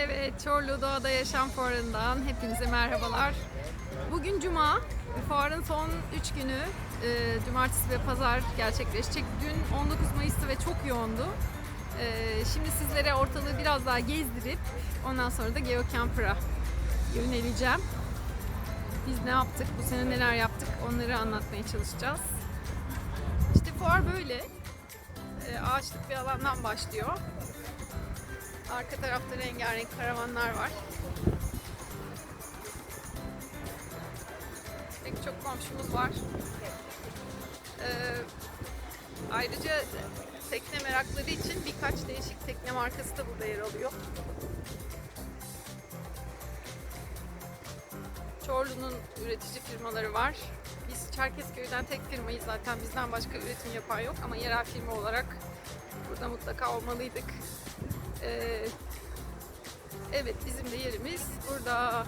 Evet, Çorlu Doğada Yaşam Fuarı'ndan hepinize merhabalar. Bugün Cuma, fuarın son 3 günü, e, Cumartesi ve Pazar gerçekleşecek. Dün 19 Mayıs'tı ve çok yoğundu. E, Şimdi sizlere ortalığı biraz daha gezdirip ondan sonra da Geocamper'a yöneleceğim. Biz ne yaptık, bu sene neler yaptık onları anlatmaya çalışacağız. İşte fuar böyle. E, Ağaçlık bir alandan başlıyor. Arka tarafta rengarenk karavanlar var. Pek çok komşumuz var. Ee, ayrıca tekne merakları için birkaç değişik tekne markası da burada yer alıyor. Çorlu'nun üretici firmaları var. Biz Çerkezköy'den tek firmayız zaten bizden başka üretim yapan yok ama yerel firma olarak burada mutlaka olmalıydık. Ee, evet bizim de yerimiz burada.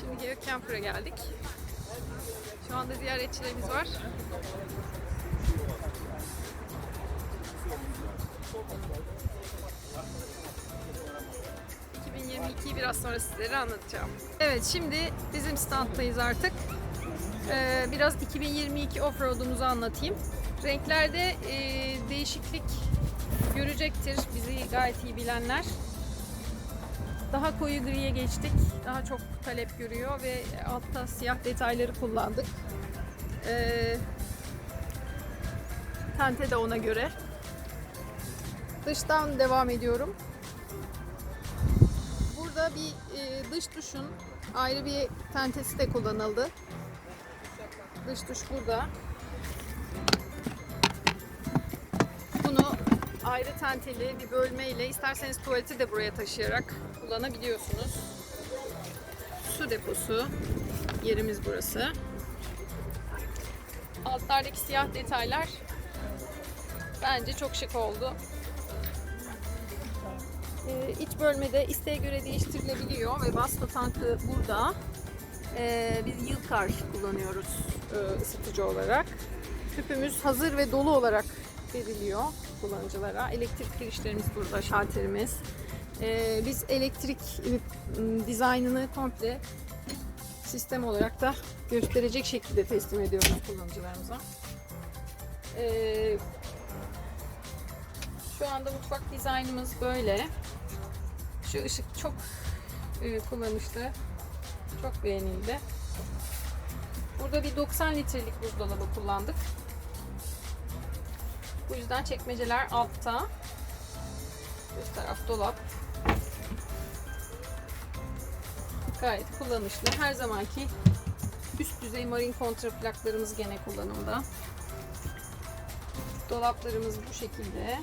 Şimdi Geocamper'a geldik. Şu anda ziyaretçilerimiz var. ...2022'yi biraz sonra sizlere anlatacağım. Evet şimdi bizim standdayız artık. Ee, biraz 2022 offroad'umuzu anlatayım. Renklerde e, değişiklik görecektir bizi gayet iyi bilenler. Daha koyu griye geçtik. Daha çok talep görüyor ve altta siyah detayları kullandık. Ee, tente de ona göre. Dıştan devam ediyorum. Burada bir e, dış duşun ayrı bir tentesi de kullanıldı. Dış duş burada. Ayrı tenteli bir bölmeyle isterseniz tuvaleti de buraya taşıyarak kullanabiliyorsunuz. Su deposu yerimiz burası. Altlardaki siyah detaylar bence çok şık oldu. Ee, iç bölmede isteğe göre değiştirilebiliyor ve Basta tankı burada. Ee, biz Yılkar kullanıyoruz e, ısıtıcı olarak. Tüpümüz hazır ve dolu olarak veriliyor kullanıcılara. Elektrik girişlerimiz burada, şalterimiz. Ee, biz elektrik e, dizaynını komple sistem olarak da gösterecek şekilde teslim ediyoruz kullanıcılarımıza. Ee, şu anda mutfak dizaynımız böyle. Şu ışık çok e, kullanışlı. Çok beğenildi. Burada bir 90 litrelik buzdolabı kullandık. Bu yüzden çekmeceler altta. Üst taraf dolap. Gayet kullanışlı. Her zamanki üst düzey marin kontraplaklarımız gene kullanımda. Dolaplarımız bu şekilde.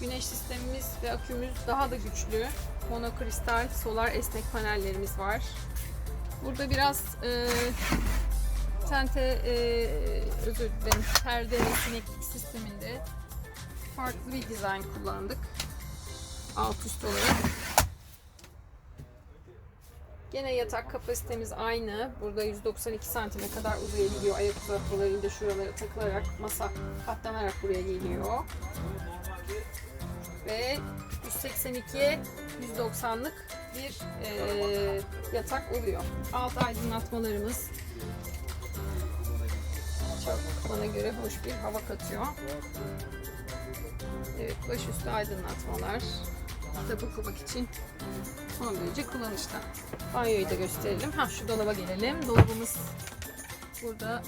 Güneş sistemimiz ve akümüz daha da güçlü. Monokristal solar esnek panellerimiz var. Burada biraz e, tente e, özür dilerim perde ve sineklik sisteminde farklı bir dizayn kullandık. Alt üst olarak. Gene yatak kapasitemiz aynı. Burada 192 santime kadar uzayabiliyor. Ayak uzatmalarıyla şuralara takılarak masa katlanarak buraya geliyor. Ve 182'ye 190'lık bir e, yatak oluyor. Alt aydınlatmalarımız bana göre hoş bir hava katıyor. Evet, başüstü aydınlatmalar. Kitap okumak için son derece kullanışlı. Banyoyu da gösterelim. Ha şu dolaba gelelim. Dolabımız burada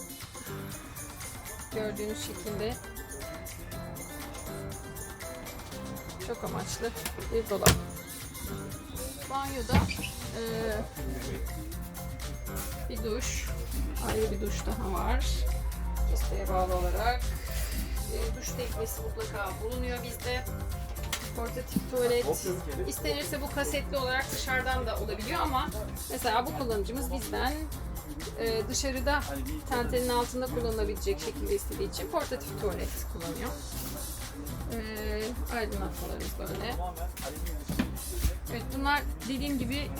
gördüğünüz şekilde çok amaçlı bir dolap. Banyoda e, bir duş, ayrı bir duş daha var. İsteğe bağlı olarak e, duş teknesi mutlaka bulunuyor bizde. Portatif tuvalet. İstenirse bu kasetli olarak dışarıdan da olabiliyor ama mesela bu kullanıcımız bizden e, dışarıda tentenin altında kullanılabilecek şekilde istediği için portatif tuvalet kullanıyor. E, aydınlatmalarımız böyle. Evet bunlar dediğim gibi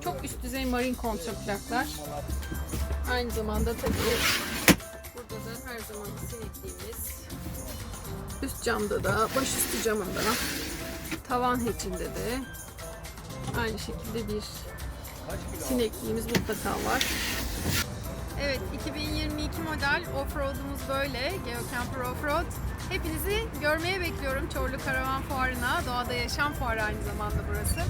çok üst düzey marin kontraplaklar. Aynı zamanda tabii Üst camda da, başüstü camında Tavan hatch'inde de aynı şekilde bir sinekliğimiz mutlaka var. Evet 2022 model offroad'umuz böyle. Geocamper Offroad. Hepinizi görmeye bekliyorum Çorlu Karavan Fuarı'na. Doğada Yaşam Fuarı aynı zamanda burası.